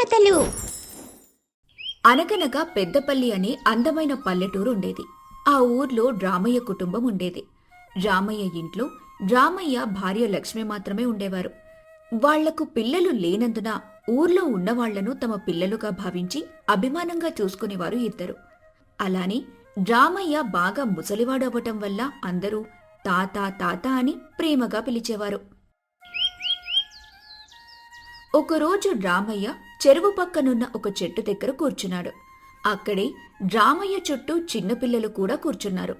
కథలు. అనగనగా పెద్దపల్లి అనే అందమైన పల్లెటూరు ఉండేది. ఆ ఊర్లో రామయ్య కుటుంబం ఉండేది. రామయ్య ఇంట్లో రామయ్య భార్య లక్ష్మి మాత్రమే ఉండేవారు. వాళ్ళకు పిల్లలు లేనందున ఊర్లో ఉన్నవాళ్ళను తమ పిల్లలుగా భావించి అభిమానంగా చూసుకునేవారు ఇద్దరు. అలానే రామయ్య బాగా ముసలివాడు అవ్వటం వల్ల అందరూ తాత తాత అని ప్రేమగా పిలిచేవారు. ఒకరోజు రామయ్య చెరువు పక్కనున్న ఒక చెట్టు దగ్గర కూర్చున్నాడు. అక్కడే రామయ్య చుట్టూ చిన్నపిల్లలు కూడా కూర్చున్నారు.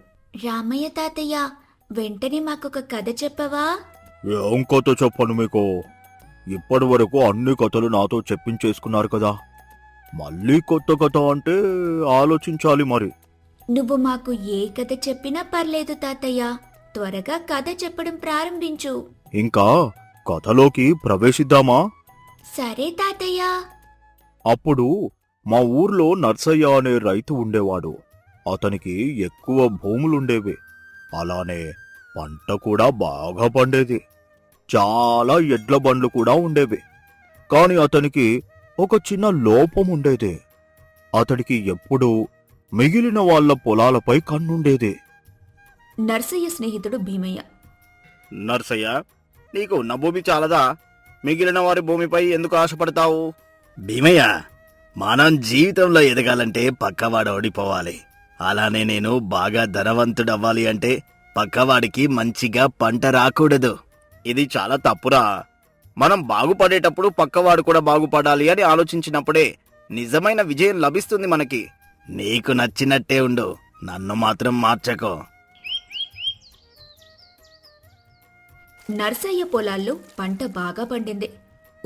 రామయ్య తాతయ్య వెంటనే మాకొక కథ చెప్పవా? ఏం కథ చెప్పను మీకు? ఇప్పటి వరకు అన్ని కథలు నాతో చెప్పించేసుకున్నారు కదా. మళ్ళీ కొత్త కథ అంటే ఆలోచించాలి మరి. నువ్వు మాకు ఏ కథ చెప్పినా పర్లేదు తాతయ్య. త్వరగా కథ చెప్పడం ప్రారంభించు. ఇంకా కథలోకి ప్రవేశిద్దామా? సరే తాతయ్య. అప్పుడు మా ఊర్లో నర్సయ్య అనే రైతు ఉండేవాడు. అతనికి ఎక్కువ భూములుండేవి. అలానే పంట కూడా బాగా పండేది. చాలా ఎడ్ల బండ్లు కూడా ఉండేవి. కాని అతనికి ఒక చిన్న లోపం ఉండేది. అతడికి ఎప్పుడూ మిగిలిన వాళ్ళ పొలాలపై కన్నుండేది. నర్సయ్య స్నేహితుడు భీమయ్య. నర్సయ్య నీకు ఉన్న భూమి చాలదా? మిగిలిన వారి భూమిపై ఎందుకు ఆశపడతావు? భీమయ్య మనం జీవితంలో ఎదగాలంటే పక్కవాడు ఓడిపోవాలి. అలానే నేను బాగా ధనవంతుడవ్వాలి అంటే పక్కవాడికి మంచిగా పంట రాకూడదు. ఇది చాలా తప్పురా. మనం బాగుపడేటప్పుడు పక్కవాడు కూడా బాగుపడాలి అని ఆలోచించినప్పుడే నిజమైన విజయం లభిస్తుంది మనకి. నీకు నచ్చినట్టే ఉండు. నన్ను మాత్రం మార్చకో. నర్సయ్య పొలాల్లో పంట బాగా పండింది.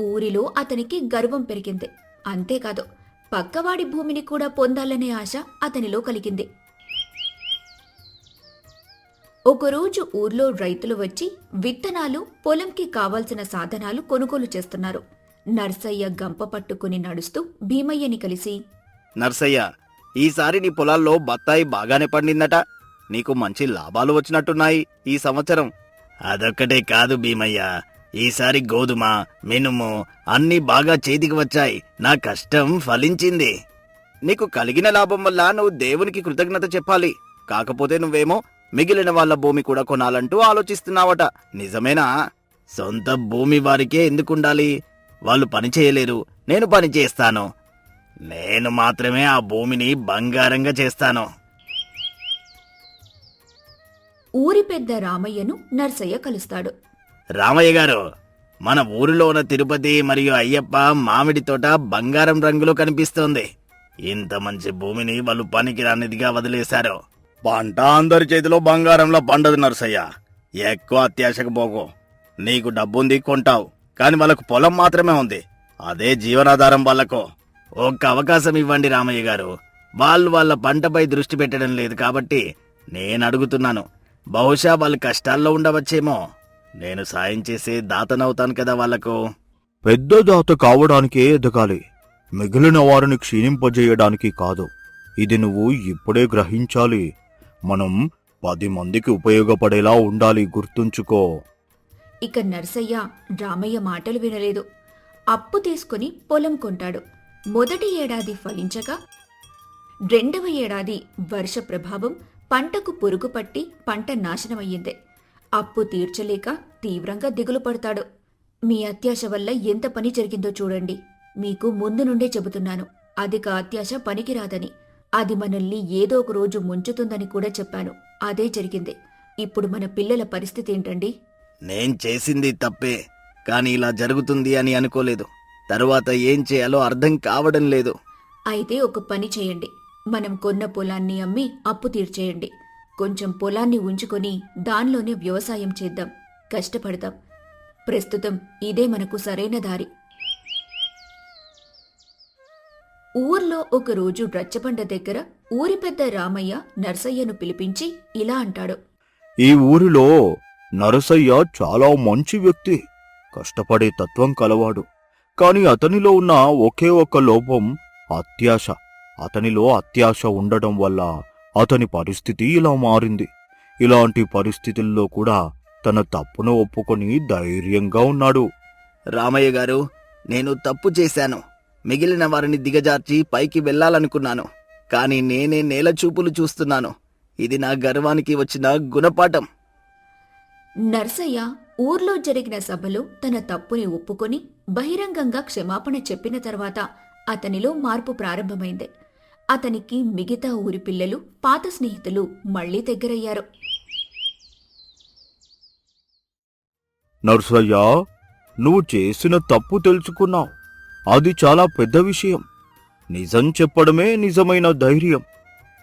ఊరిలో అతనికి గర్వం పెరిగింది. అంతేకాదు పక్కవాడి భూమిని కూడా పొందాలనే ఆశ అతనిలో కలిగింది. ఒకరోజు ఊర్లో రైతులు వచ్చి విత్తనాలు పొలంకి కావాల్సిన సాధనాలు కొనుగోలు చేస్తున్నారు. నర్సయ్య గంప పట్టుకుని నడుస్తూ భీమయ్యని కలిసి నర్సయ్య ఈసారి నీ పొలాల్లో బత్తాయి బాగానే పండిందట. నీకు మంచి లాభాలు వచ్చినట్టున్నాయి ఈ సంవత్సరం. అదొక్కటే కాదు భీమయ్య. ఈసారి గోధుమ మినుము అన్నీ బాగా చేతికి వచ్చాయి. నా కష్టం ఫలించింది. నీకు కలిగిన లాభం వల్ల నువ్వు దేవునికి కృతజ్ఞత చెప్పాలి. కాకపోతే నువ్వేమో మిగిలిన వాళ్ళ భూమి కూడా కొనాలంటూ ఆలోచిస్తున్నావట. నిజమేనా? సొంత భూమి వారికే ఎందుకుండాలి? వాళ్ళు పని చేయలేరు. నేను పని చేస్తాను. నేను మాత్రమే ఆ భూమిని బంగారంగా చేస్తాను. ఊరి పెద్ద రామయ్యను నర్సయ్య కలుస్తాడు. రామయ్య గారు మన ఊరిలో ఉన్న తిరుపతి మరియు అయ్యప్ప మామిడి తోట బంగారం రంగులో కనిపిస్తోంది. ఇంత మంచి భూమిని వాళ్ళు పనికిరానిదిగా వదిలేశారు. పంట అందరి చేతిలో బంగారంలో పండదు నరసయ్య. ఎక్కువ అత్యాశకు పోకు. నీకు డబ్బుంది కొంటావు కాని వాళ్ళకు పొలం మాత్రమే ఉంది. అదే జీవనాధారం వాళ్ళకు. ఒక్క అవకాశం ఇవ్వండి రామయ్య గారు. వాళ్ళు వాళ్ళ పంటపై దృష్టి పెట్టడం లేదు కాబట్టి నేను అడుగుతున్నాను. బహుశా వాళ్ళు కష్టాల్లో ఉండవచ్చేమో. నేను సాయం చేసే దాతనవుతాను కదా వాళ్ళకు. పెద్ద దాత కావడానికే ఎదగాలి. మిగిలిన వారిని క్షీణింపజేయడానికి కాదు. ఇది నువ్వు ఇప్పుడే గ్రహించాలి. మనం పది మందికి ఉపయోగపడేలా ఉండాలి గుర్తుంచుకో. ఇక నర్సయ్య రామయ్య మాటలు వినలేదు. అప్పు తీసుకుని పొలం కొంటాడు. మొదటి ఏడాది ఫలించగా రెండవ ఏడాది వర్ష ప్రభావం పంటకు పురుగు పట్టి పంట నాశనమయ్యింది. అప్పు తీర్చలేక తీవ్రంగా దిగులు పడతాడు. మీ అత్యాశ వల్ల ఎంత పని జరిగిందో చూడండి. మీకు ముందు నుండే చెబుతున్నాను. అధిక అత్యాశ పనికిరాదని. అది మనల్ని ఏదో ఒక రోజు ముంచుతుందని కూడా చెప్పాను. అదే జరిగింది. ఇప్పుడు మన పిల్లల పరిస్థితి ఏంటండి? నేను చేసింది తప్పే కాని ఇలా జరుగుతుంది అని అనుకోలేదు. తరువాత ఏం చేయాలో అర్థం కావడం లేదు. అయితే ఒక పని చేయండి. మనం కొన్న పొలాన్ని అమ్మి అప్పు తీర్చేయండి. కొంచెం పొలాన్ని ఉంచుకొని దానిలోనే వ్యవసాయం చేద్దాం. కష్టపడతాం. ప్రస్తుతం ఇదే మనకు సరైన దారి. ఊర్లో ఒకరోజు రచ్చబండ దగ్గర ఊరి పెద్ద రామయ్య నర్సయ్యను పిలిపించి ఇలా అంటాడు. ఈ ఊరిలో నరసయ్య చాలా మంచి వ్యక్తి. కష్టపడే తత్వం కలవాడు. కాని అతనిలో ఉన్న ఒకే ఒక లోపం అత్యాశ. అతనిలో అత్యాశ ఉండడం వల్ల అతని పరిస్థితి ఇలా మారింది. ఇలాంటి పరిస్థితుల్లో కూడా తన తప్పును ఒప్పుకొని ధైర్యంగా ఉన్నాడు. రామయ్య గారు నేను తప్పు చేశాను. మిగిలిన వారిని దిగజార్చి పైకి వెళ్ళాలనుకున్నాను. కానీ నేనే నేల చూపులు చూస్తున్నాను. ఇది నా గర్వానికి వచ్చిన గుణపాఠం. నర్సయ్య ఊర్లో జరిగిన సభలో తన తప్పుని ఒప్పుకొని బహిరంగంగా క్షమాపణ చెప్పిన తర్వాత అతనిలో మార్పు ప్రారంభమైంది. అతనికి మిగతా ఊరి పిల్లలు పాత స్నేహితులు మళ్ళీ దగ్గరయ్యారు. నర్సయ్యా నువ్వు చేసిన తప్పు తెలుసుకున్నావు. అది చాలా పెద్ద విషయం. నిజం చెప్పడమే నిజమైన ధైర్యం.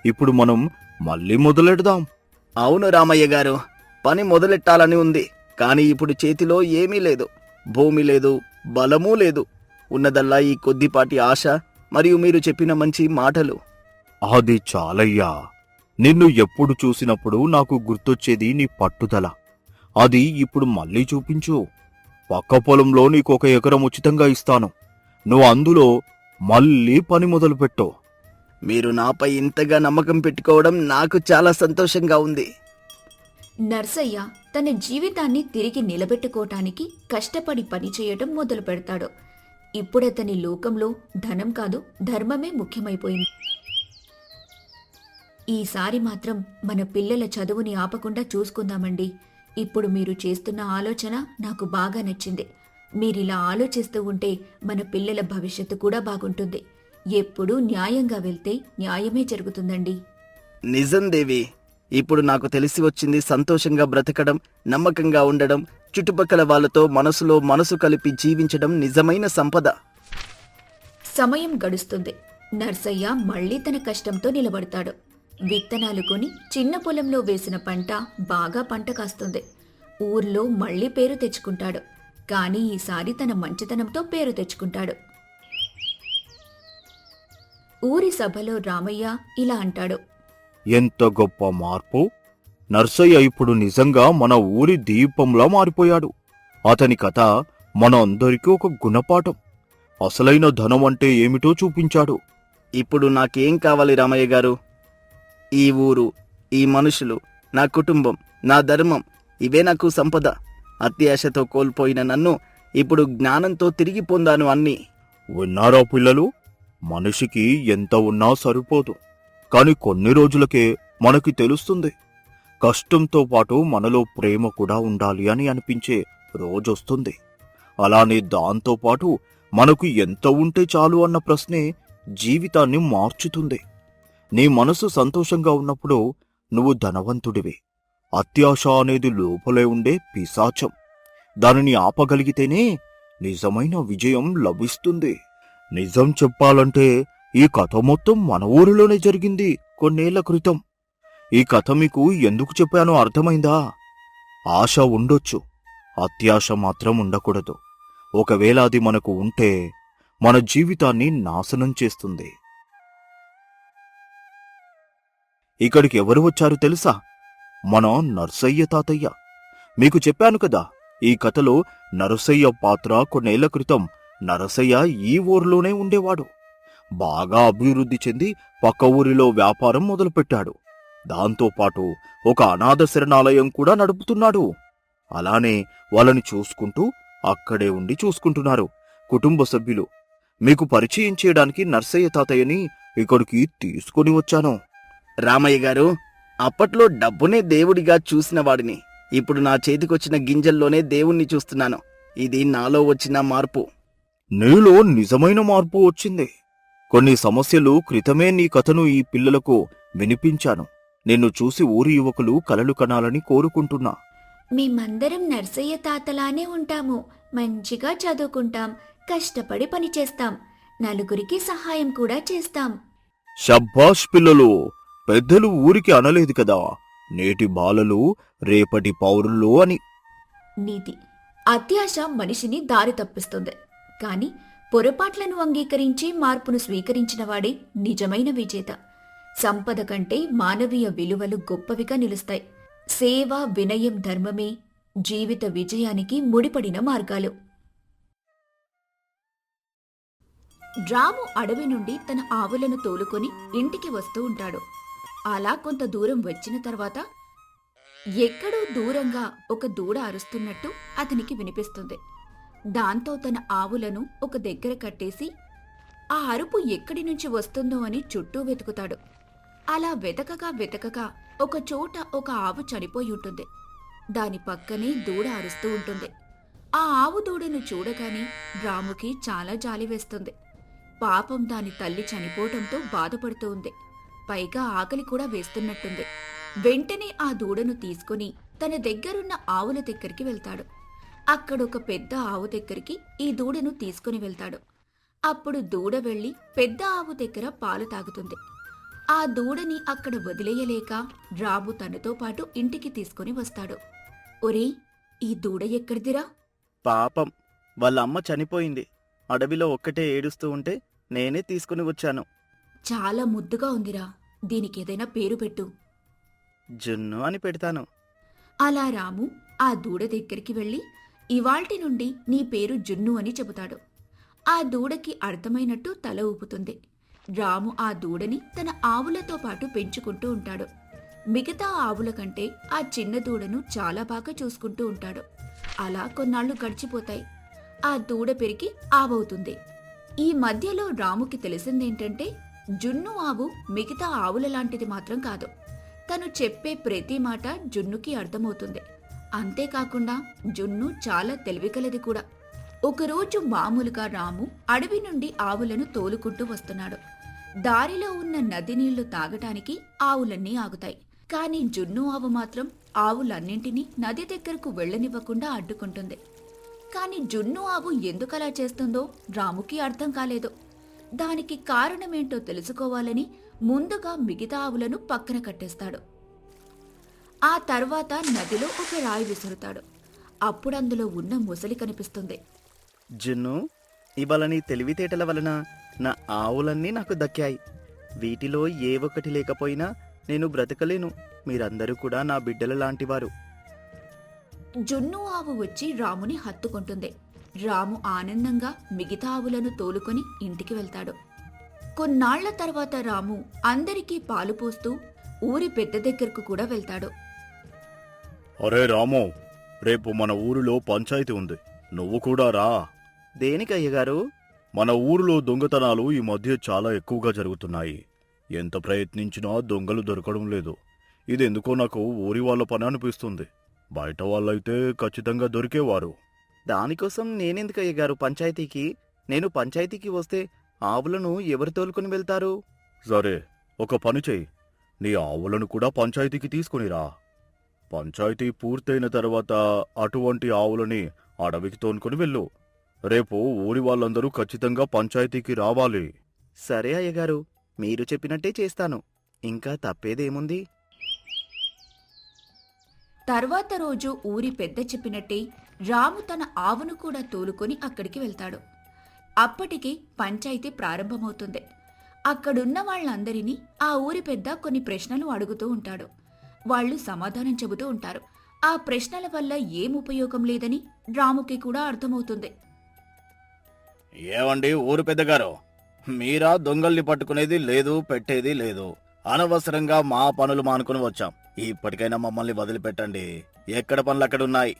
ఇప్పుడు మనం మళ్ళీ మొదలెడదాం. అవును రామయ్య గారు పని మొదలెట్టాలని ఉంది కానీ ఇప్పుడు చేతిలో ఏమీ లేదు. భూమి లేదు బలమూ లేదు. ఉన్నదల్లా ఈ కొద్దిపాటి ఆశ మరియు మీరు చెప్పిన మంచి మాటలు. అది చాలయ్యా. నిన్ను ఎప్పుడు చూసినప్పుడు నాకు గుర్తొచ్చేది నీ పట్టుదల. అది ఇప్పుడు మళ్ళీ చూపించు. పక్క పొలంలో నీకొక ఎకరం ఉచితంగా ఇస్తాను. నువ్వు అందులో మళ్ళీ పని మొదలుపెట్టు. మీరు నాపై ఇంతగా నమ్మకం పెట్టుకోవడం నాకు చాలా సంతోషంగా ఉంది. నర్సయ్య తన జీవితాన్ని తిరిగి నిలబెట్టుకోవటానికి కష్టపడి పనిచేయటం మొదలు పెడతాడు ఇప్పుడతని లోకంలో ధనం కాదు ధర్మమే ముఖ్యమైపోయింది. ఈసారి మాత్రం మన పిల్లల చదువుని ఆపకుండా చూసుకుందామండి. ఇప్పుడు మీరు చేస్తున్న ఆలోచన నాకు బాగా నచ్చింది. మీరిలా ఆలోచిస్తూ ఉంటే మన పిల్లల భవిష్యత్తు కూడా బాగుంటుంది. ఎప్పుడూ న్యాయంగా వెళ్తే న్యాయమే జరుగుతుందండి. నిజం దేవి ఇప్పుడు నాకు తెలిసి వచ్చింది సంతోషంగా బ్రతకడం నమ్మకంగా ఉండడం చుట్టుపక్కల వాళ్ళతో మనసులో మనసు కలిపి జీవించడం నిజమైన సంపద. సమయం గడుస్తుంది. నర్సయ్య మళ్ళీ తన కష్టంతో నిలబడతాడు. విత్తనాలు కొని చిన్న పొలంలో వేసిన పంట బాగా పంట కాస్తుంది. ఊర్లో మళ్ళీ పేరు తెచ్చుకుంటాడు. కానీ ఈసారి తన మంచితనంతో పేరు తెచ్చుకుంటాడు. ఊరి సభలో రామయ్య ఇలా అంటాడు. ఎంత గొప్ప మార్పు? నర్సయ్య ఇప్పుడు నిజంగా మన ఊరి దీపంలా మారిపోయాడు. అతని కథ మన అందరికీ ఒక గుణపాఠం. అసలైన ధనం అంటే ఏమిటో చూపించాడు. ఇప్పుడు నాకేం కావాలి రామయ్య గారు? ఈ ఊరు ఈ మనుషులు నా కుటుంబం నా ధర్మం ఇవే నాకు సంపద. అత్యాశతో కోల్పోయిన నన్ను ఇప్పుడు జ్ఞానంతో తిరిగి పొందాను అన్నీ. విన్నారా పిల్లలు? మనిషికి ఎంత ఉన్నా సరిపోదు. కాని కొన్ని రోజులకే మనకి తెలుస్తుంది. కష్టంతో పాటు మనలో ప్రేమ కూడా ఉండాలి అని అనిపించే రోజొస్తుంది. అలానే దాంతోపాటు మనకు ఎంత ఉంటే చాలు అన్న ప్రశ్నే జీవితాన్ని మార్చుతుంది. నీ మనసు సంతోషంగా ఉన్నప్పుడు నువ్వు ధనవంతుడివి. అత్యాశ అనేది లోపలే ఉండే పిశాచం. దానిని ఆపగలిగితేనే నిజమైన విజయం లభిస్తుంది. నిజం చెప్పాలంటే ఈ కథ మొత్తం మన ఊరిలోనే జరిగింది కొన్నేళ్ళ క్రితం. ఈ కథ మీకు ఎందుకు చెప్పానో అర్థమైందా? ఆశ ఉండొచ్చు. అత్యాశ మాత్రం ఉండకూడదు. ఒకవేళ అది మనకు ఉంటే మన జీవితాన్ని నాశనం చేస్తుంది. ఇక్కడికి ఎవరు వచ్చారు తెలుసా? మన నర్సయ్య తాతయ్య. మీకు చెప్పాను కదా ఈ కథలో నరసయ్య పాత్ర కొన్నేళ్ళ క్రితం నరసయ్య ఈ ఊర్లోనే ఉండేవాడు. బాగా అభివృద్ధి చెంది పక్క ఊరిలో వ్యాపారం మొదలుపెట్టాడు. దాంతోపాటు ఒక అనాథ శరణాలయం కూడా నడుపుతున్నాడు. అలానే వాళ్ళని చూసుకుంటూ అక్కడే ఉండి చూసుకుంటున్నారు కుటుంబ సభ్యులు. మీకు పరిచయం చేయడానికి నర్సయ్య తాతయ్యని ఇక్కడికి తీసుకొని వచ్చాను. రామయ్య గారు అప్పట్లో డబ్బునే దేవుడిగా చూసిన వాడిని. ఇప్పుడు నా చేతికొచ్చిన గింజల్లోనే దేవుణ్ణి చూస్తున్నాను. ఇది నాలో వచ్చిన మార్పు. నీలో నిజమైన మార్పు వచ్చింది. కొన్ని సమస్యలు క్రితమే నీ కథను ఈ పిల్లలకు వినిపించాను. నిన్ను చూసి ఊరి యువకులు కలలు కనాలని కోరుకుంటున్నా. మేమందరం నర్సయ్య తాతలానే ఉంటాము. మంచిగా చదువుకుంటాం. కష్టపడి పనిచేస్తాం. నలుగురికి సహాయం కూడా చేస్తాం. షబ్బాష్ పిల్లలు పెద్దలు ఊరికి అనలేదు కదా? నేటి బాలలు రేపటి పౌరులు అని. నీతి అత్యాశ మనిషిని దారి తప్పిస్తుంది. కాని పొరపాట్లను అంగీకరించి మార్పును స్వీకరించినవాడే నిజమైన విజేత. సంపద కంటే మానవీయ విలువలు గొప్పవిగా నిలుస్తాయి. సేవ వినయం ధర్మమే జీవిత విజయానికి ముడిపడిన మార్గాలు. రాము అడవి నుండి తన ఆవులను తోలుకొని ఇంటికి వస్తూ ఉంటాడు. అలా కొంత దూరం వచ్చిన తర్వాత ఎక్కడో దూరంగా ఒక దూడ అరుస్తున్నట్టు అతనికి వినిపిస్తుంది. దాంతో తన ఆవులను ఒక దగ్గర కట్టేసి ఆ అరుపు ఎక్కడి నుంచి వస్తుందో అని చుట్టూ వెతుకుతాడు. అలా వెతకగా వెతకగా ఒక చోట ఒక ఆవు చనిపోయి ఉంటుంది. దాని పక్కనే దూడ అరుస్తూ ఉంటుంది. ఆ ఆవు దూడను చూడగానే రాముకి చాలా జాలి వేస్తుంది. పాపం దాని తల్లి చనిపోవటంతో బాధపడుతూ ఉంది. పైగా ఆకలి కూడా వేస్తున్నట్టుంది. వెంటనే ఆ దూడను తీసుకుని తన దగ్గరున్న ఆవుల దగ్గరికి వెళ్తాడు. అక్కడొక పెద్ద ఆవు దగ్గరికి ఈ దూడను తీసుకుని వెళ్తాడు. అప్పుడు దూడ వెళ్ళి పెద్ద ఆవు దగ్గర పాలు తాగుతుంది. ఆ దూడని అక్కడ వదిలేయలేక రాము తనతో పాటు ఇంటికి తీసుకుని వస్తాడు. ఒరేయ్ ఈ దూడ ఎక్కడిదిరా? పాపం వాళ్ళ అమ్మ చనిపోయింది. అడవిలో ఒక్కటే ఏడుస్తూ ఉంటే నేనే తీసుకుని వచ్చాను. చాలా ముద్దుగా ఉందిరా. దీనికేదైనా పేరు పెట్టు. జున్ను అని పెడతాను. అలా రాము ఆ దూడ దగ్గరికి వెళ్ళి ఇవాల్టి నుండి నీ పేరు జున్ను అని చెబుతాడు. ఆ దూడకి అర్థమైనట్టు తల ఊపుతుంది. రాము ఆ దూడని తన ఆవులతో పాటు పెంచుకుంటూ ఉంటాడు. మిగతా ఆవుల కంటే ఆ చిన్న దూడను చాలా బాగా చూసుకుంటూ ఉంటాడు. అలా కొన్నాళ్ళు గడిచిపోతాయి. ఆ దూడ పెరిగి ఆవవుతుంది. ఈ మధ్యలో రాముకి తెలిసిందేంటంటే జున్ను ఆవు మిగతా ఆవుల లాంటిది మాత్రం కాదు. తను చెప్పే ప్రతి మాట జున్నుకి అర్థమవుతుంది. అంతేకాకుండా జున్ను చాలా తెలివికలది కూడా. ఒకరోజు మామూలుగా రాము అడవి నుండి ఆవులను తోలుకుంటూ వస్తున్నాడు. దారిలో ఉన్న నది నీళ్ళు తాగటానికి ఆవులన్నీ ఆగుతాయి. కాని జున్ను ఆవు మాత్రం ఆవులన్నింటినీ నది దగ్గరకు వెళ్ళనివ్వకుండా అడ్డుకుంటుంది. కాని జున్ను ఆవు ఎందుకలా చేస్తుందో రాముకి అర్థం కాలేదు. దానికి కారణమేంటో తెలుసుకోవాలని ముందుగా మిగతా ఆవులను పక్కన కట్టేస్తాడు. ఆ తర్వాత నదిలో ఒక రాయి విసురుతాడు. అప్పుడందులో ఉన్న ముసలి కనిపిస్తుంది. జున్ను ఇవాళ నీ తెలివితేటల వలన నా ఆవులన్నీ నాకు దక్కాయి. వీటిలో ఏ ఒక్కటి లేకపోయినా నేను బ్రతకలేను. మీరందరూ కూడా నా బిడ్డల లాంటివారు జున్ను ఆవు వచ్చి రాముని హత్తుకుంటుంది. రాము ఆనందంగా మిగతా ఆవులను తోలుకొని ఇంటికి వెళ్తాడు. కొన్నాళ్ళ తర్వాత రాము అందరికీ పాలు పోస్తూ ఊరి పెద్ద దగ్గరకు కూడా వెళ్తాడు. అరే రాము రేపు మన ఊరిలో పంచాయతీ ఉంది. నువ్వు కూడా రా. దేనికి అయ్యగారు? మన ఊరిలో దొంగతనాలు ఈ మధ్య చాలా ఎక్కువగా జరుగుతున్నాయి. ఎంత ప్రయత్నించినా దొంగలు దొరకడం లేదు. ఇది ఎందుకో నాకు ఊరి వాళ్ళ పని అనిపిస్తుంది. బయట వాళ్ళైతే ఖచ్చితంగా దొరికేవారు. దానికోసం నేనెందుకు అయ్యగారు పంచాయతీకి? నేను పంచాయతీకి వస్తే ఆవులను ఎవరు తోలుకొని వెళ్తారు? సరే ఒక పని చెయ్యి. నీ ఆవులను కూడా పంచాయతీకి తీసుకునిరా పంచాయతీ పూర్తయిన తర్వాత అటువంటి ఆవులని అడవికి తోనుకొని వెళ్ళు. రేపు ఊరి వాళ్ళందరూ ఖచ్చితంగా పంచాయతీకి రావాలి. సరే అయ్యగారు మీరు చెప్పినట్టే చేస్తాను. ఇంకా తప్పేదేముంది? తర్వాత రోజు ఊరి పెద్ద చెప్పినట్టే రాము తన ఆవును కూడా తోలుకొని అక్కడికి వెళ్తాడు. అప్పటికి పంచాయతీ ప్రారంభమవుతుంది. అక్కడున్న వాళ్ళందరినీ ఆ ఊరి పెద్ద కొన్ని ప్రశ్నలు అడుగుతూ ఉంటాడు. వాళ్ళు సమాధానం చెబుతూ ఉంటారు. ఆ ప్రశ్నల వల్ల ఏం ఉపయోగం లేదని రాముకి కూడా అర్థమవుతుంది. ఏమండి ఊరు పెద్దగారు? మీరా దొంగల్ని పట్టుకునేది లేదు పెట్టేది లేదు. అనవసరంగా మా పనులు మానుకుని వచ్చాం. ఇప్పటికైనా మమ్మల్ని వదిలిపెట్టండి. ఎక్కడ పనులు అక్కడున్నాయి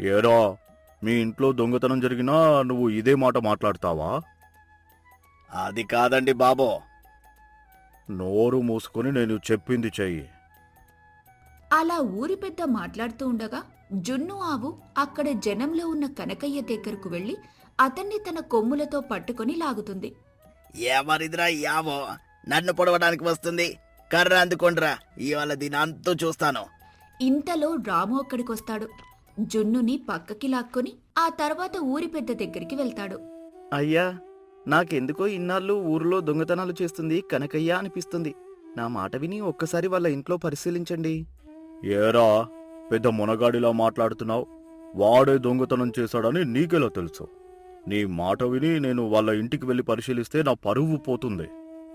ఏరా మీ ఇంట్లో దొంగతనం జరిగినా నువ్వు ఇదే మాట మాట్లాడతావా? అది కాదండి బాబో. నోరు మూసుకొని నేను చెప్పింది చెయ్యి. అలా ఊరి పెద్ద మాట్లాడుతూ ఉండగా జున్ను ఆవు అక్కడ జనంలో ఉన్న కనకయ్య దగ్గరకు వెళ్ళి అతన్ని తన కొమ్ములతో పట్టుకొని లాగుతుంది. యావో నన్ను పొడవడానికి వస్తుంది. కర్ర అందుకోండిరా. ఇవాళ దీని అంతూ చూస్తాను. ఇంతలో రాము అక్కడికొస్తాడు. జున్నుని పక్కకి లాక్కొని ఆ తర్వాత ఊరి పెద్ద దగ్గరికి వెళ్తాడు. అయ్యా నాకెందుకో ఇన్నాళ్ళు ఊరిలో దొంగతనాలు చేస్తుంది కనకయ్య అనిపిస్తుంది. నా మాట విని ఒక్కసారి వాళ్ళ ఇంట్లో పరిశీలించండి. ఏరా పెద్ద మునగాడిలా మాట్లాడుతున్నావు? వాడే దొంగతనం చేశాడని నీకెలా తెలుసు? నీ మాట విని నేను వాళ్ళ ఇంటికి వెళ్ళి పరిశీలిస్తే నా పరువు పోతుంది.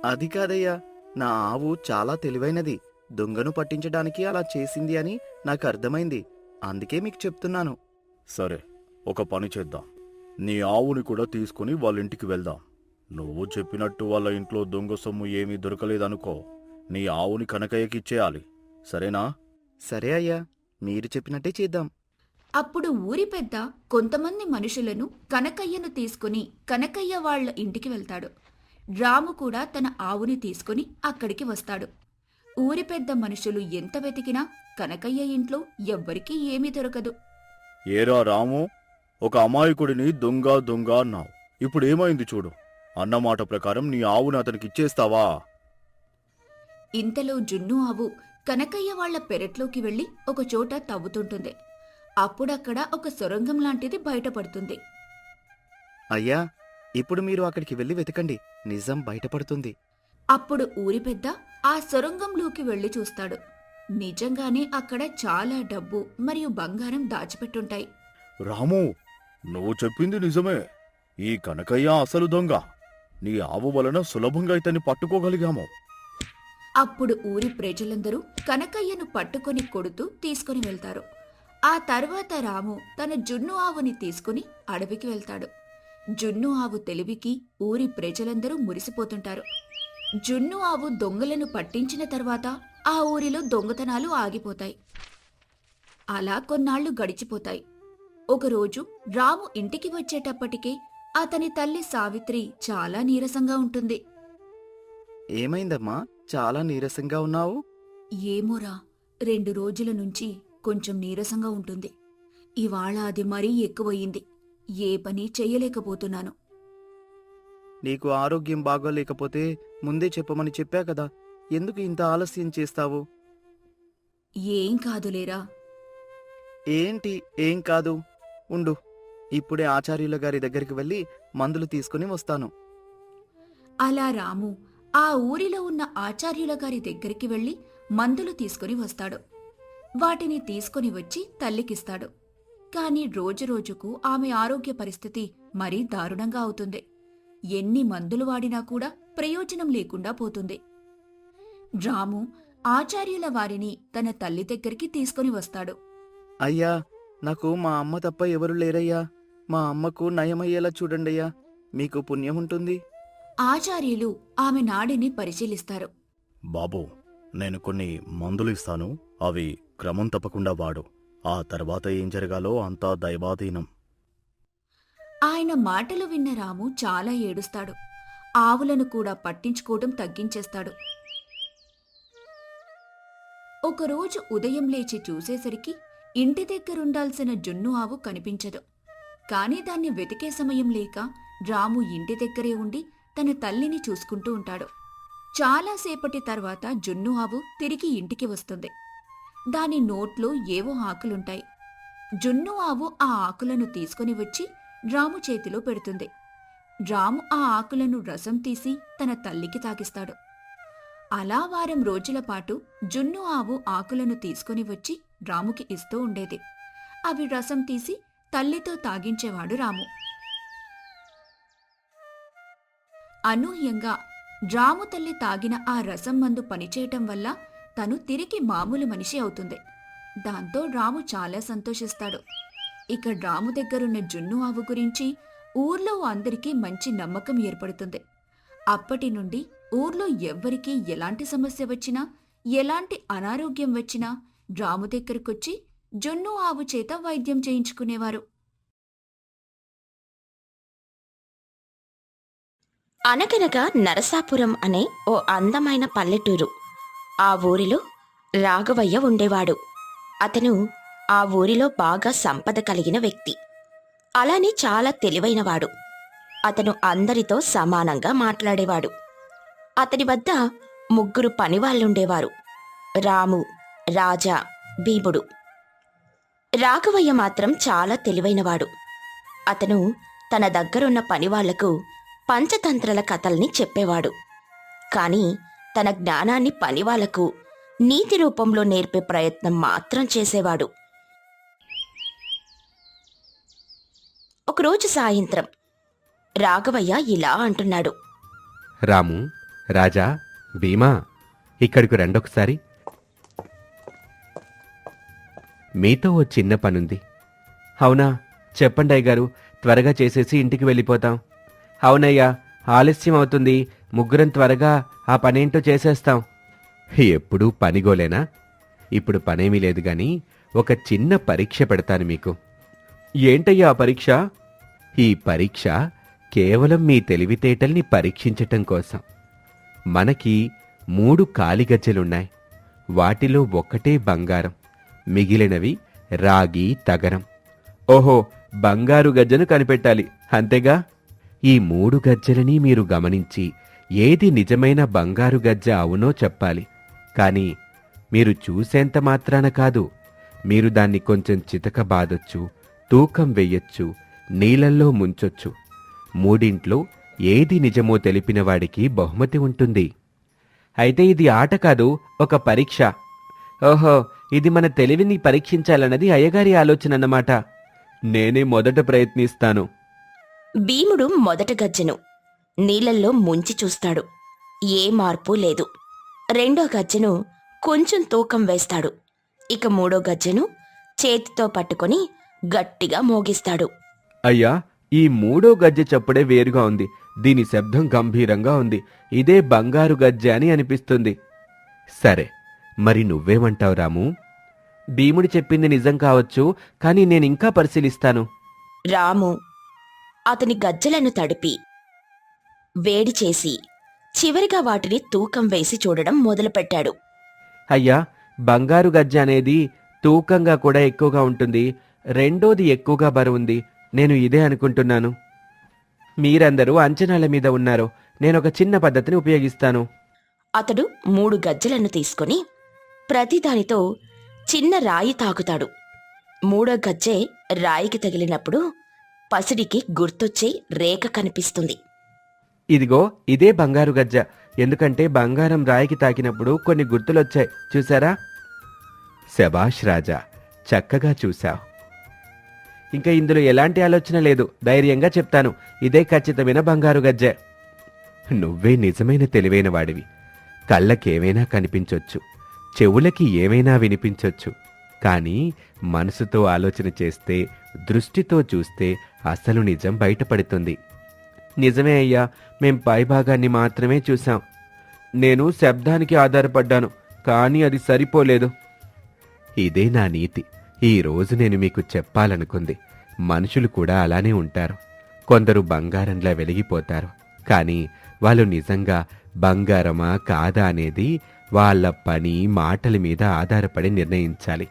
అది కాదయ్యా. నా ఆవు చాలా తెలివైనది. దొంగను పట్టించడానికి అలా చేసింది అని నాకు అర్థమైంది. అందుకే మీకు చెప్తున్నాను. సరే ఒక పని చేద్దాం. నీ ఆవుని కూడా తీసుకుని వాళ్ళ ఇంటికి వెళ్దాం. నువ్వు చెప్పినట్టు వాళ్ళ ఇంట్లో దొంగ సొమ్ము ఏమీ దొరకలేదనుకో నీ ఆవుని కనకయ్యకిచ్చేయాలి సరేనా? సరే అయ్యా మీరు చెప్పినట్టే చేద్దాం. అప్పుడు ఊరి పెద్ద కొంతమంది మనుషులను కనకయ్యను తీసుకుని కనకయ్య వాళ్ళ ఇంటికి వెళ్తాడు. రాము కూడా తన ఆవుని తీసుకుని అక్కడికి వస్తాడు. ఊరి పెద్ద మనుషులు ఎంత వెతికినా కనకయ్య ఇంట్లో ఎవ్వరికీ ఏమీ దొరకదు. ఏరా రాము ఒక అమాయకుడిని దొంగ దొంగ అన్నావు. ఇప్పుడు ఏమైంది చూడు? అన్నమాట ప్రకారం నీ ఆవును అతనికి ఇచ్చేస్తావా? ఇంతలో జున్ను ఆవు కనకయ్య వాళ్ళ పెరట్లోకి వెళ్ళి ఒక చోట తవ్వుతుంటుంది. అప్పుడక్కడ ఒక సొరంగం లాంటిది బయటపడుతుంది. అయ్యా ఇప్పుడు మీరు అక్కడికి వెళ్ళి వెతకండి. నిజం బయటపడుతుంది. అప్పుడు ఊరి పెద్ద ఆ సొరంగంలోకి వెళ్ళి చూస్తాడు. నిజంగానే అక్కడ చాలా డబ్బు మరియు బంగారం దాచిపెట్టుంటాయి. రాము నువ్వు చెప్పింది నిజమే. ఈ కనకయ్య అసలు దొంగ. నీ ఆవు వలన సులభంగా ఇతన్ని పట్టుకోగలిగాము. అప్పుడు ఊరి ప్రజలందరూ కనకయ్యను పట్టుకొని కొడుతూ తీసుకుని వెళ్తారు. ఆ తర్వాత రాము తన జున్ను ఆవుని తీసుకుని అడవికి వెళ్తాడు. జున్ను ఆవు తెలివికి ఊరి ప్రజలందరూ మురిసిపోతుంటారు. జున్ను ఆవు దొంగలను పట్టించిన తర్వాత ఆ ఊరిలో దొంగతనాలు ఆగిపోతాయి. అలా కొన్నాళ్ళు గడిచిపోతాయి. ఒకరోజు రాము ఇంటికి వచ్చేటప్పటికే అతని తల్లి సావిత్రి చాలా నీరసంగా ఉంటుంది. ఏమైందమ్మా? చాలా నీరసంగా ఉన్నావు? ఏమోరా రెండు రోజుల నుంచి కొంచెం నీరసంగా ఉంటుంది. ఇవాళ అది మరీ ఎక్కువయింది ఏ పని చెయ్యలేకపోతున్నాను. నీకు ఆరోగ్యం బాగోలేకపోతే ముందే చెప్పమని చెప్పా కదా. ఎందుకు ఇంత ఆలస్యం చేస్తావు? ఏం కాదులేరా. ఏంటి ఏం కాదు? ఉండు. ఇప్పుడే ఆచార్యుల గారి దగ్గరికి వెళ్ళి మందులు తీసుకుని వస్తాను. అలా రాము ఆ ఊరిలో ఉన్న ఆచార్యుల గారి దగ్గరికి వెళ్ళి మందులు తీసుకుని వస్తాడు. వాటిని తీసుకుని వచ్చి తల్లికిస్తాడు. కాని రోజురోజుకు ఆమె ఆరోగ్య పరిస్థితి మరీ దారుణంగా అవుతుంది. ఎన్ని మందులు వాడినా కూడా ప్రయోజనం లేకుండా పోతుంది. రాము ఆచార్యుల వారిని తన తల్లి దగ్గరికి తీసుకుని వస్తాడు. అయ్యా నాకు మా అమ్మ తప్ప ఎవరు లేరయ్యా? మా అమ్మకు నయమయ్యేలా చూడండయ్యా. మీకు పుణ్యం ఉంటుంది. ఆచార్యులు ఆమె నాడిని పరిశీలిస్తారు. బాబు నేను కొన్ని మందులు ఇస్తాను. అవి క్రమం తప్పకుండా వాడు. ఆ తర్వాత ఏం జరగాలో అంతా దైవాధీనం. ఆయన మాటలు విన్న రాము చాలా ఏడుస్తాడు. ఆవులను కూడా పట్టించుకోవడం తగ్గించేస్తాడు. ఒకరోజు ఉదయం లేచి చూసేసరికి ఇంటి దగ్గరుండాల్సిన జున్ను ఆవు కనిపించదు. కాని దాన్ని వెతికే సమయం లేక రాము ఇంటి దగ్గరే ఉండి తన తల్లిని చూసుకుంటూ ఉంటాడు. చాలాసేపటి తర్వాత జున్ను ఆవు తిరిగి ఇంటికి వస్తుంది. దాని నోట్లో ఏవో ఆకులుంటాయి. జున్ను ఆవు ఆ ఆకులను తీసుకుని వచ్చి రాము చేతిలో పెడుతుంది. రాము ఆ ఆకులను రసం తీసి తన తల్లికి తాగిస్తాడు. అలా వారం రోజుల పాటు జున్ను ఆవు ఆకులను తీసుకుని వచ్చి రాముకి ఇస్తూ ఉండేది. అవి రసం తీసి తల్లితో తాగించేవాడు రాము. అనూహ్యంగా రాము తల్లి తాగిన ఆ రసం మందు పనిచేయటం వల్ల తను తిరిగి మామూలు మనిషి అవుతుంది. దాంతో రాము చాలా సంతోషిస్తాడు. ఇక రాము దగ్గరున్న జున్ను ఆవు గురించి ఊర్లో అందరికీ మంచి నమ్మకం ఏర్పడుతుంది. అప్పటి నుండి ఊర్లో ఎవ్వరికీ ఎలాంటి సమస్య వచ్చినా ఎలాంటి అనారోగ్యం వచ్చినా రాము దగ్గరకొచ్చి జున్ను ఆవు చేత వైద్యం చేయించుకునేవారు. అనగనగా నరసాపురం అనే ఓ అందమైన పల్లెటూరు. ఆ ఊరిలో రాఘవయ్య ఉండేవాడు. అతను ఆ ఊరిలో బాగా సంపద కలిగిన వ్యక్తి. అలానే చాలా తెలివైనవాడు. అతను అందరితో సమానంగా మాట్లాడేవాడు. అతని వద్ద ముగ్గురు పనివాళ్ళుండేవారు. రాము రాజా భీముడు. రాఘవయ్య మాత్రం చాలా తెలివైనవాడు. అతను తన దగ్గరున్న పనివాళ్ళకు పంచతంత్రల కథల్ని చెప్పేవాడు. కాని తన జ్ఞానాన్ని పనివాళ్ళకు నీతి రూపంలో నేర్పే ప్రయత్నం మాత్రం చేసేవాడు. ఒకరోజు సాయంత్రం రాఘవయ్య ఇలా అంటున్నాడు. రాము రాజా భీమా ఇక్కడికి రెండొకసారి. మీతో ఓ చిన్న పనుంది. అవునా? చెప్పండి గారు త్వరగా చేసేసి ఇంటికి వెళ్ళిపోతాం. అవునయ్యా ఆలస్యం అవుతుంది. ముగ్గురం త్వరగా ఆ పనేంటో చేసేస్తాం. ఎప్పుడూ పనిగోలేనా? ఇప్పుడు పనేమీ లేదు గాని ఒక చిన్న పరీక్ష పెడతాను మీకు. ఏంటయ్యా ఆ పరీక్ష? ఈ పరీక్ష కేవలం మీ తెలివితేటల్ని పరీక్షించటం కోసం. మనకి మూడు కాలిగజ్జెలున్నాయి వాటిలో ఒక్కటే బంగారం మిగిలినవి రాగి తగరం. ఓహో బంగారు గజ్జెను కనిపెట్టాలి. అంతేగా? ఈ మూడు గజ్జెలని మీరు గమనించి ఏది నిజమైన బంగారు గజ్జె అవునో చెప్పాలి. కాని మీరు చూసేంత మాత్రాన కాదు మీరు దాన్ని కొంచెం చితక బాదొచ్చు తూకం వెయ్యొచ్చు నీళ్ళల్లో ముంచొచ్చు. మూడింట్లో ఏది నిజమో తెలిపిన వాడికి బహుమతి ఉంటుంది. అయితే ఇది ఆట కాదు ఒక పరీక్ష. ఓహో ఇది మన తెలివిని పరీక్షించాలన్నది అయ్యగారి ఆలోచన అన్నమాట నేనే మొదట ప్రయత్నిస్తాను. భీముడు మొదట గజ్జెను నీళ్ళల్లో ముంచి చూస్తాడు. ఏ మార్పు లేదు. రెండో గజ్జెను కొంచెం తూకం వేస్తాడు. ఇక మూడో గజ్జెను చేతితో పట్టుకొని గట్టిగా మోగిస్తాడు. అయ్యా ఈ మూడో గజ్జె చప్పుడే వేరుగా ఉంది. దీని శబ్దం గంభీరంగా ఉంది. ఇదే బంగారు గజ్జె అని అనిపిస్తుంది. సరే మరి నువ్వేమంటావు రాము? భీముడు చెప్పింది నిజం కావచ్చు కానీ నేనింకా పరిశీలిస్తాను. రాము అతని గజ్జెలను తడిపి వేడి చేసి చివరిగా వాటిని తూకం వేసి చూడడం మొదలుపెట్టాడు. అయ్యా బంగారు గజ్జె అనేది తూకంగా కూడా ఎక్కువగా ఉంటుంది. రెండోది ఎక్కువగా బరువుంది. నేను ఇదే అనుకుంటున్నాను. మీరందరూ అంచనాల మీద ఉన్నారు నేను ఒక చిన్న పద్ధతిని ఉపయోగిస్తాను. అతడు మూడు గజ్జెలను తీసుకొని ప్రతిదానితో చిన్న రాయి తాకుతాడు. మూడో గజ్జె రాయికి తగిలినప్పుడు పసిడికి గుర్తొచ్చే రేఖ కనిపిస్తుంది. ఇదిగో ఇదే బంగారు గజ్జ. ఎందుకంటే బంగారం రాయికి తాకినప్పుడు కొన్ని గుర్తులొచ్చాయి. చూసారా శభాష్ రాజా చక్కగా చూశావు. ఇంకా ఇందులో ఎలాంటి ఆలోచన లేదు. ధైర్యంగా చెప్తాను. ఇదే ఖచ్చితమైన బంగారు గజ్జె. నువ్వే నిజమైన తెలివైన వాడివి. కళ్ళకేమైనా కనిపించొచ్చు. చెవులకి ఏమైనా వినిపించొచ్చు. కానీ మనసుతో ఆలోచన చేస్తే దృష్టితో చూస్తే అసలు నిజం బయటపడుతుంది. నిజమే అయ్యా మేం పైభాగాన్ని మాత్రమే చూశాం. నేను శబ్దానికి ఆధారపడ్డాను కానీ అది సరిపోలేదు. ఇదే నా నీతి. ఈరోజు నేను మీకు చెప్పాలనుకుంది. మనుషులు కూడా అలానే ఉంటారు. కొందరు బంగారంలా వెలిగిపోతారు. కానీ వాళ్ళు నిజంగా బంగారమా కాదా అనేది వాళ్ళ పని మాటల మీద ఆధారపడి నిర్ణయించాలి.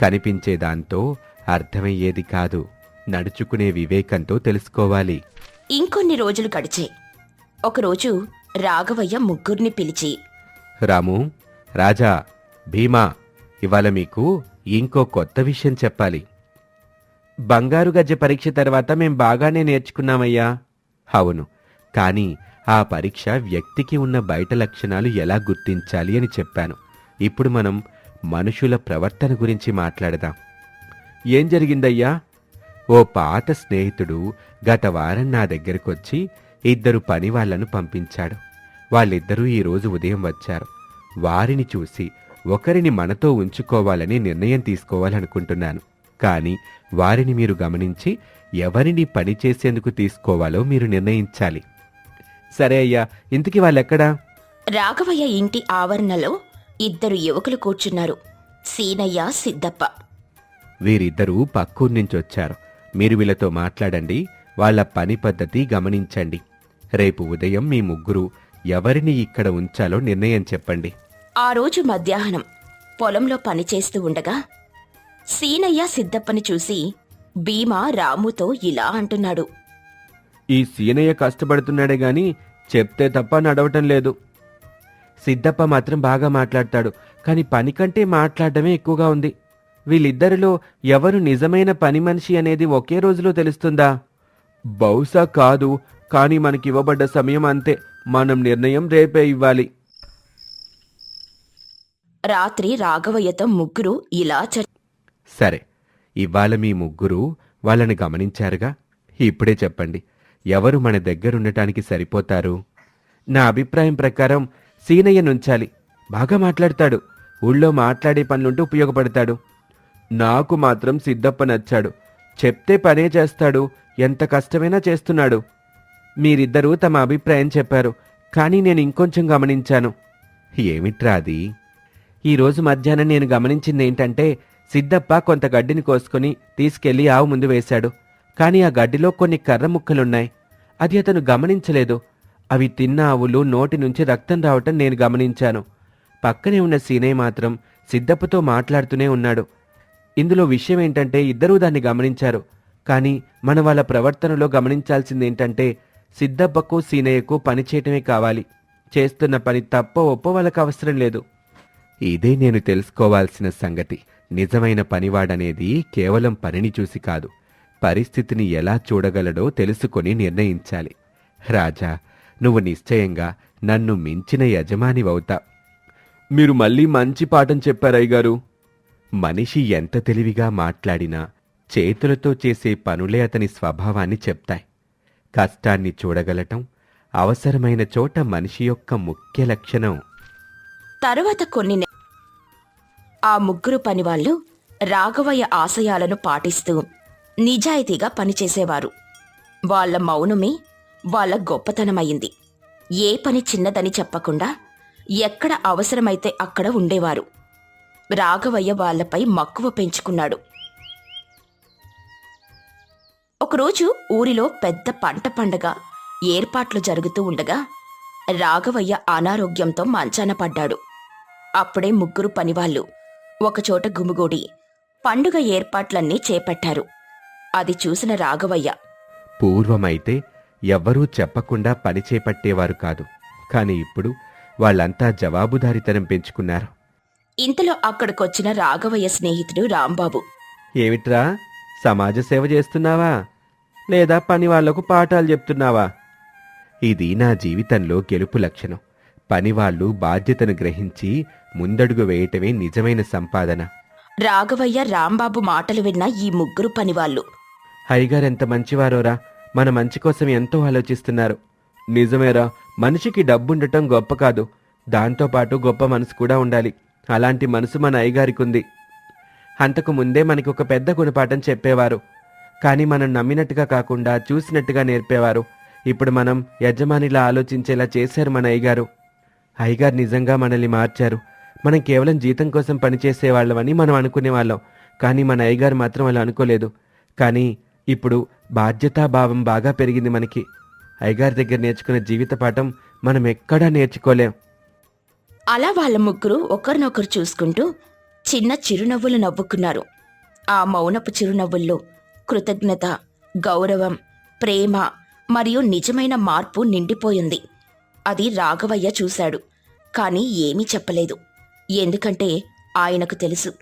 కనిపించే దాంతో అర్థమయ్యేది కాదు. నడుచుకునే వివేకంతో తెలుసుకోవాలి. ఇంకొన్ని రోజులు గడిచే. ఒకరోజు రాఘవయ్య ముగ్గురిని పిలిచి రాము రాజా భీమా ఇవాళ మీకు ఇంకో కొత్త విషయం చెప్పాలి. బంగారు గజ్జె పరీక్ష తర్వాత మేం బాగానే నేర్చుకున్నామయ్యా. అవును కానీ ఆ పరీక్ష వ్యక్తికి ఉన్న బయట లక్షణాలు ఎలా గుర్తించాలి అని చెప్పాను. ఇప్పుడు మనం మనుషుల ప్రవర్తన గురించి మాట్లాడదాం. ఏం జరిగిందయ్యా? ఓ పాత స్నేహితుడు గత వారం నా దగ్గరకొచ్చి ఇద్దరు పని వాళ్ళను పంపించాడు. వాళ్ళిద్దరూ ఈరోజు ఉదయం వచ్చారు. వారిని చూసి ఒకరిని మనతో ఉంచుకోవాలని నిర్ణయం తీసుకోవాలనుకుంటున్నాను. కానీ వారిని మీరు గమనించి ఎవరిని పని చేసేందుకు తీసుకోవాలో మీరు నిర్ణయించాలి. సరే అయ్యా ఇంతకీ వాళ్ళెక్కడా? రాఘవయ్య ఇంటి ఆవరణలో ఇద్దరు యువకులు కూర్చున్నారు. సీనయ్య సిద్దప్ప. వీరిద్దరూ పక్కూరు నుంచి వచ్చారు. మీరు వీళ్ళతో మాట్లాడండి వాళ్ళ పని పద్ధతి గమనించండి. రేపు ఉదయం మీ ముగ్గురు ఎవరిని ఇక్కడ ఉంచాలో నిర్ణయం చెప్పండి. ఆ రోజు మధ్యాహ్నం పొలంలో పనిచేస్తూ ఉండగా సీనయ్య సిద్దప్పని చూసి భీమా రాముతో ఇలా అంటున్నాడు. ఈ సీనయ్య కష్టపడుతున్నాడే గాని చెప్తే తప్ప నడవటం లేదు. సిద్ధప్ప మాత్రం బాగా మాట్లాడతాడు కానీ పని కంటే మాట్లాడటమే ఎక్కువగా ఉంది. వీళ్ళిద్దరిలో ఎవరు నిజమైన పని మనిషి అనేది ఒకే రోజులో తెలుస్తుందా? బహుశా కాదు కానీ మనకివ్వబడ్డ సమయం అంతే. మనం నిర్ణయం రేపే ఇవ్వాలి. రాత్రి రాఘవయ్యతో ముగ్గురు ఇలా సరే ఇవాళ మీ ముగ్గురు వాళ్ళని గమనించారుగా? ఇప్పుడే చెప్పండి ఎవరు మన దగ్గరుండటానికి సరిపోతారు? నా అభిప్రాయం ప్రకారం సీనయ్య నుంచాలి. బాగా మాట్లాడతాడు. ఊళ్ళో మాట్లాడే పనులుంటే ఉపయోగపడతాడు. నాకు మాత్రం సిద్ధప్ప నచ్చాడు. చెప్తే పనే చేస్తాడు ఎంత కష్టమైనా చేస్తున్నాడు. మీరిద్దరూ తమ అభిప్రాయం చెప్పారు కానీ నేను ఇంకొంచెం గమనించాను. ఏమిట్రా అది? ఈరోజు మధ్యాహ్నం నేను గమనించింది ఏంటంటే సిద్ధప్ప కొంత గడ్డిని కోసుకొని తీసుకెళ్ళి ఆవు ముందు వేశాడు. కాని ఆ గడ్డిలో కొన్ని కర్ర ముక్కలున్నాయి. అది అతను గమనించలేదు. అవి తిన్న ఆవులు నోటి నుంచి రక్తం రావటం నేను గమనించాను. పక్కనే ఉన్న సీనయ్య మాత్రం సిద్ధప్పతో మాట్లాడుతూనే ఉన్నాడు. ఇందులో విషయం ఏంటంటే ఇద్దరూ దాన్ని గమనించారు. కానీ మన వాళ్ళ ప్రవర్తనలో గమనించాల్సింది ఏంటంటే సిద్ధప్పకు సీనయ్యకు పని చేయటమే కావాలి. చేస్తున్న పని తప్ప ఒప్ప వాళ్ళకు అవసరం లేదు. ఇదే నేను తెలుసుకోవాల్సిన సంగతి. నిజమైన పనివాడనేది కేవలం పనిని చూసి కాదు. పరిస్థితిని ఎలా చూడగలడో తెలుసుకొని నిర్ణయించాలి. రాజా నువ్వు నిశ్చయంగా నన్ను మించిన యజమానివవుతా మీరు మళ్ళీ మంచి పాఠం చెప్పారయ్య గారు మనిషి ఎంత తెలివిగా మాట్లాడినా చేతులతో చేసే పనులే అతని స్వభావాన్ని చెప్తాయి. కష్టాన్ని చూడగలటం అవసరమైన చోట మనిషి యొక్క ముఖ్య లక్షణం. తరువాత కొన్ని ఆ ముగ్గురు పనివాళ్ళు రాఘవయ్య ఆశయాలను పాటిస్తూ నిజాయితీగా పనిచేసేవారు. వాళ్ళ మౌనమే వాళ్ళ గొప్పతనమయ్యింది ఏ పని చిన్నదని చెప్పకుండా ఎక్కడ అవసరమైతే అక్కడ ఉండేవారు. రాఘవయ్య వాళ్ళపై మక్కువ పెంచుకున్నాడు. ఒకరోజు ఊరిలో పెద్ద పంట పండగ ఏర్పాట్లు జరుగుతూ ఉండగా రాఘవయ్య అనారోగ్యంతో మంచాన పడ్డాడు. అప్పుడే ముగ్గురు పనివాళ్ళు ఒకచోట గుమిగూడి పండుగ ఏర్పాట్లన్నీ చేపట్టారు. అది చూసిన రాఘవయ్య పూర్వమైతే ఎవ్వరూ చెప్పకుండా పని చేపట్టేవారు కాదు. కాని ఇప్పుడు వాళ్ళంతా జవాబుదారితనం పెంచుకున్నారు. ఇంతలో అక్కడికొచ్చిన రాఘవయ్య స్నేహితుడు రాంబాబు. ఏమిట్రా? సమాజ సేవ చేస్తున్నావా? లేదా పని వాళ్ళకు పాఠాలు చెప్తున్నావా? ఇది నా జీవితంలో గెలుపు లక్షణం. పనివాళ్ళు బాధ్యతను గ్రహించి ముందడుగు వేయటమే నిజమైన సంపాదన. రాఘవయ్య రాంబాబు మాటలు విన్న ఈ ముగ్గురు పనివాళ్ళు. హైగారెంత మంచివారోరా? మన మంచి కోసం ఎంతో ఆలోచిస్తున్నారు. నిజమేరా? మనిషికి డబ్బుండటం గొప్ప కాదు. దాంతోపాటు గొప్ప మనసు కూడా ఉండాలి. అలాంటి మనసు మన అయ్యగారికి ఉంది అంతకు ముందే మనకి ఒక పెద్ద గుణపాఠం చెప్పేవారు. కానీ మనం నమ్మినట్టుగా కాకుండా చూసినట్టుగా నేర్పేవారు. ఇప్పుడు మనం యజమానిలా ఆలోచించేలా చేశారు మన అయ్యగారు. అయ్యగారు నిజంగా మనల్ని మార్చారు. మనం కేవలం జీతం కోసం పనిచేసేవాళ్ళమని మనం అనుకునేవాళ్ళం. కానీ మన అయ్యగారు మాత్రం అలా అనుకోలేదు. కానీ ఇప్పుడు బాధ్యతాభావం బాగా పెరిగింది మనకి. అయ్యగారి దగ్గర నేర్చుకున్న జీవిత పాఠం మనం ఎక్కడా నేర్చుకోలేం. అలా వాళ్ళ ముగ్గురు ఒకరినొకరు చూసుకుంటూ చిన్న చిరునవ్వులు నవ్వుకున్నారు. ఆ మౌనపు చిరునవ్వుల్లో కృతజ్ఞత గౌరవం ప్రేమ మరియు నిజమైన మార్పు నిండిపోయింది. అది రాఘవయ్య చూశాడు కానీ ఏమీ చెప్పలేదు. ఎందుకంటే ఆయనకు తెలుసు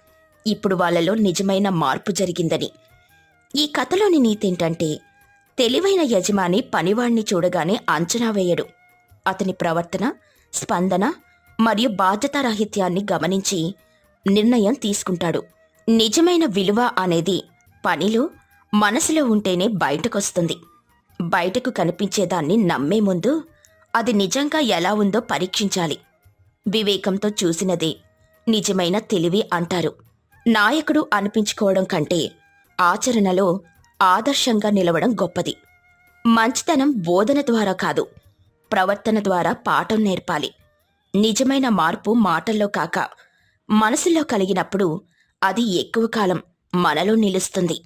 ఇప్పుడు వాళ్ళలో నిజమైన మార్పు జరిగిందని. ఈ కథలోని నీతేంటంటే తెలివైన యజమాని పనివాణ్ణి చూడగానే అంచనా వేయడు. అతని ప్రవర్తన స్పందన మరియు బాధ్యతారాహిత్యాన్ని గమనించి నిర్ణయం తీసుకుంటాడు. నిజమైన విలువ అనేది పనిలో మనసులో ఉంటేనే బయటకొస్తుంది. బయటకు కనిపించేదాన్ని నమ్మే ముందు అది నిజంగా ఎలా ఉందో పరీక్షించాలి. వివేకంతో చూసినదే నిజమైన తెలివి అంటారు. నాయకుడు అనిపించుకోవడం కంటే ఆచరణలో ఆదర్శంగా నిలవడం గొప్పది. మంచితనం బోధన ద్వారా కాదు ప్రవర్తన ద్వారా పాఠం నేర్పాలి. నిజమైన మార్పు మాటల్లో కాక మనసులో కలిగినప్పుడు అది ఎక్కువ కాలం మనలో నిలుస్తుంది.